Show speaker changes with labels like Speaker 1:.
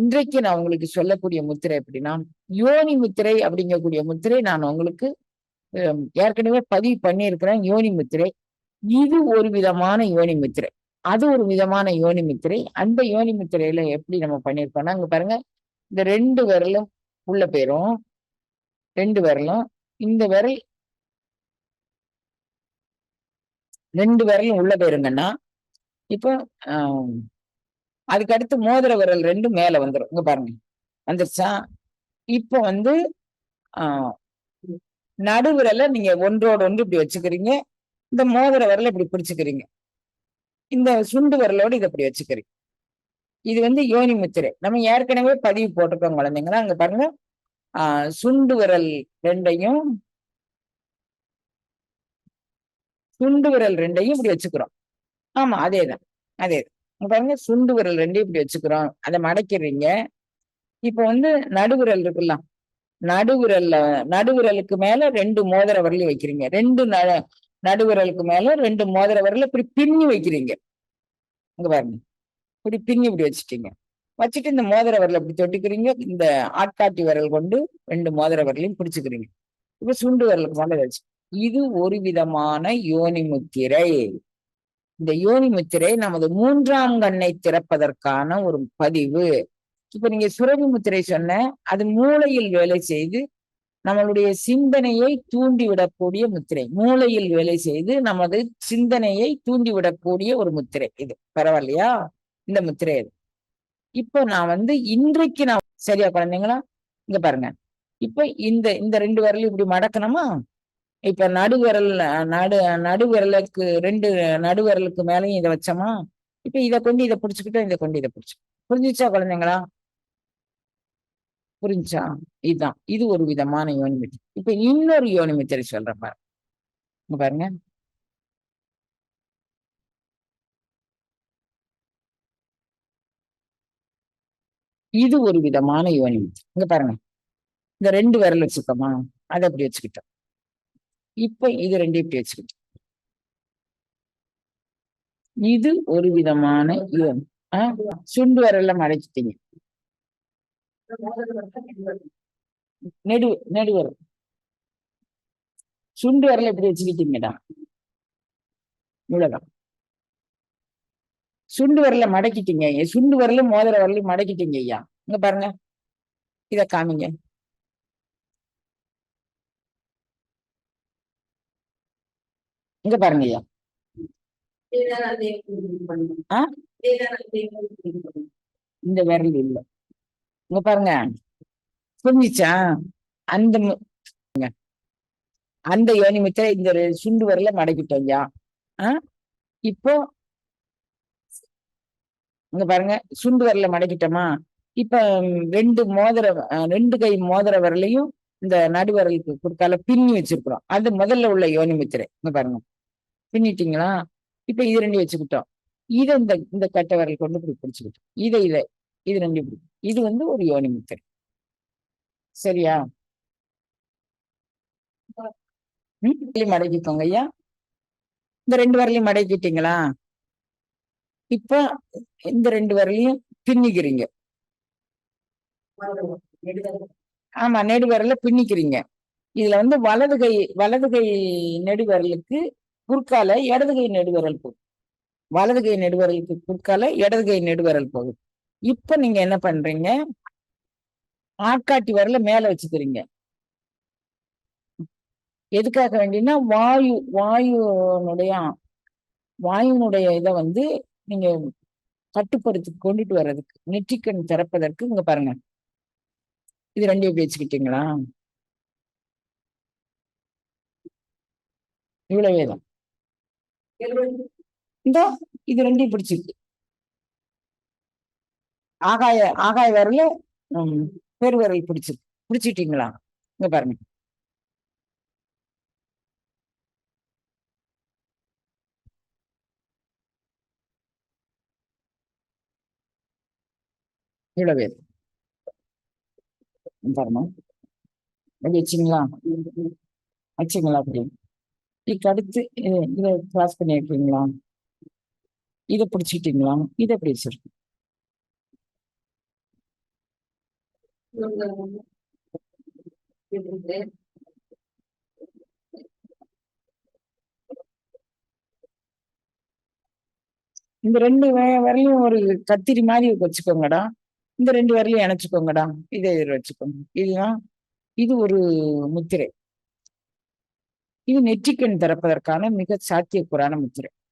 Speaker 1: இன்றைக்கு நான் உங்களுக்கு சொல்லக்கூடிய முத்திரை எப்படின்னா யோனி முத்திரை அப்படிங்கக்கூடிய முத்திரை நான் உங்களுக்கு ஏற்கனவே பதிவு பண்ணியிருக்கிறேன் யோனி முத்திரை. இது ஒரு விதமான யோனி முத்திரை. அது ஒரு விதமான யோனி முத்திரை. அந்த யோனி முத்திரையில எப்படி நம்ம பண்ணியிருக்கோம்னா அங்க பாருங்க இந்த ரெண்டு விரலும் உள்ள போயிரும். ரெண்டு விரலும் இந்த விரல் ரெண்டு விரலும் உள்ள போயிருங்கன்னா இப்போ அதுக்கு அடுத்து மோதிர விரல் ரெண்டும் மேல வந்துடும் இங்க பாருங்க. வந்துருச்சா? இப்போ வந்து ஆஹ் நடுவிரல நீங்க ஒன்றோட ஒன்று இப்படி வச்சுக்கிறீங்க. இந்த மோதிர விரல இப்படி பிடிச்சுக்கிறீங்க. இந்த சுண்டு விரலோட இதை இப்படி வச்சுக்கிறீங்க. இது வந்து யோனி முத்திரை. நம்ம ஏற்கனவே பதிவு போட்டிருக்கோம் குழந்தைங்களா? அங்க பாருங்க. ஆஹ் சுண்டு விரல் ரெண்டையும் சுண்டு விரல் ரெண்டையும் இப்படி வச்சுக்கிறோம். ஆமா அதேதான். அதேதான். பாருங்க சுண்டு விரல் ரெண்டையும் இப்படி வச்சுக்கிறோம். அதை மடக்கிறீங்க இப்ப வந்து நடுவிரல் இருக்குல்ல. நடுவிரல்ல நடுவிரலுக்கு மேல ரெண்டு மோதிர விரலையும் வைக்கிறீங்க. ரெண்டு நடுவிரலுக்கு மேல ரெண்டு மோதிர விரல இப்படி பின்னி வைக்கிறீங்க. இங்க பாருங்க. இப்படி பின்னி இப்படி வச்சுட்டீங்க. வச்சுட்டு இந்த மோதிர விரல இப்படி தொட்டிக்கிறீங்க. இந்த ஆட்காட்டி விரல் கொண்டு ரெண்டு மோதிர விரலையும் பிடிச்சுக்கிறீங்க. இப்ப சுண்டு விரலுக்கு மேல வச்சு இது ஒரு விதமான யோனி முத்திரை இந்த யோனி முத்திரை நமது மூன்றாம் கண்ணை திறப்பதற்கான ஒரு பதிவு. இப்ப நீங்க சுரவி முத்திரை சொன்ன அது மூளையில் வேலை செய்து நம்மளுடைய சிந்தனையை தூண்டிவிடக்கூடிய முத்திரை. மூளையில் வேலை செய்து நமது சிந்தனையை தூண்டிவிடக்கூடிய ஒரு முத்திரை இது. பரவாயில்லையா? இந்த முத்திரை இது. இப்ப நான் வந்து இன்றைக்கு நான் சரியா குழந்தைங்களா? இங்க பாருங்க. இப்ப இந்த இந்த ரெண்டு விரலையும் இப்படி மடக்கணுமா? இப்ப நடுவிரல் நடு நடுவிரலுக்கு ரெண்டு நடுவிரலுக்கு மேலேயும் இதை வச்சோமா? இப்ப இதை கொண்டு இதை பிடிச்சுக்கிட்டோம் இதை கொண்டு இதை பிடிச்சு. புரிஞ்சிச்சா குழந்தைங்களா? புரிஞ்சா? இதுதான் இது ஒரு விதமான யோனிமித்திரி இப்ப இன்னொரு யோனிமித்திரி சொல்றேன் பாருங்க பாருங்க. இது ஒரு விதமான யோனிமித்திரி இங்க பாருங்க. இந்த ரெண்டு விரல் வச்சுக்கோமா அதை அப்படி வச்சுக்கிட்டோம். இப்ப இது ரெண்டையும் இப்படி இது ஒரு விதமான சுண்டு வரல மடைச்சிட்டீங்க நெடு நெடுவரம் சுண்டு வரல எப்படி வச்சுக்கிட்டீங்கடா. இவ்வளவுதான். சுண்டு வரல மடக்கிட்டீங்க. சுண்டு வரல மோதிர வரல மடக்கிட்டீங்க ஐயா. இங்க பாருங்க. இத காமிங்க. இங்க பாருங்க ஐயா. இந்த விரல் இல்ல. இங்க பாருங்க. புரிஞ்சிச்சா? அந்த அந்த யோனிமித்திர இந்த சுண்டு வரல மடக்கிட்டோம் ஐயா. ஆஹ் இப்போ இங்க பாருங்க. சுண்டு வரல மடக்கிட்டோமா? இப்ப ரெண்டு மோதிர ரெண்டு கை மோதிர விரலையும் இந்த நடுவரலுக்கு கொடுத்தால பின்னி வச்சிருக்கிறோம். அது முதல்ல உள்ள யோனி முத்திரை. இங்க பாருங்க. பின்னிட்டீங்களா? இப்ப இது ரெண்டு வச்சுக்கிட்டோம். இதை இந்த இந்த கட்டை விரல் கொண்டு இப்படி பிடிச்சுக்கிட்டோம். இதை இதை இது ரெண்டு இப்படி இது வந்து ஒரு யோனி முத்திரை. சரியா? மடக்கிக்கோங்க ஐயா. இந்த ரெண்டு வரலையும் மடக்கிட்டீங்களா? இப்ப இந்த ரெண்டு வரலையும் பின்னிக்கிறீங்க. ஆமா நெடுவரல பின்னிக்கிறீங்க. இதுல வந்து வலது கை வலது கை நெடுவரலுக்கு குறுக்கால இடது கை நெடுவரல் போகுது. வலது கை நெடுவரலுக்கு குறுக்கால இடது கை நெடுவரல் போகுது. இப்ப நீங்க என்ன பண்றீங்க? ஆட்காட்டி வரல மேல வச்சுக்கிறீங்க. எதுக்காக வேண்டினா வாயு வாயுனுடைய வாயுனுடைய இதை வந்து நீங்க கட்டுப்படுத்தி கொண்டுட்டு வர்றதுக்கு நெற்றிக்கண் திறப்பதற்கு இங்க பாருங்க. இது ரெண்டு எப்படி வச்சுக்கிட்டீங்களா? இவ்வளவேதான் இந்த இது ரெண்டையும் பிடிச்சிருக்கு ஆகாய ஆகாய வரல பெருவரல் பிடிச்சிருக்கு பிடிச்சிட்டீங்களா? இங்க பாருங்க. இவ்வளவு பாருங்க. வச்சுங்களா? வச்சுங்களா? அப்படின்னு இதுக்கு அடுத்து இதை கிராஸ் பண்ணி வைக்கிறீங்களா இதை பிடிச்சிக்கிட்டீங்களா இதை பிடிச்சிருக்கு இந்த ரெண்டு வே- விரலையும் ஒரு கத்திரி மாதிரி வச்சுக்கோங்கடா. இந்த ரெண்டு விரலையும் இணைச்சுக்கோங்கடா. இதை வச்சுக்கோங்க. இதுதான் இது ஒரு முத்திரை. இது நெற்றிக்கண் திறப்பதற்கான மிக சாத்தியக்கூறான முத்திரை.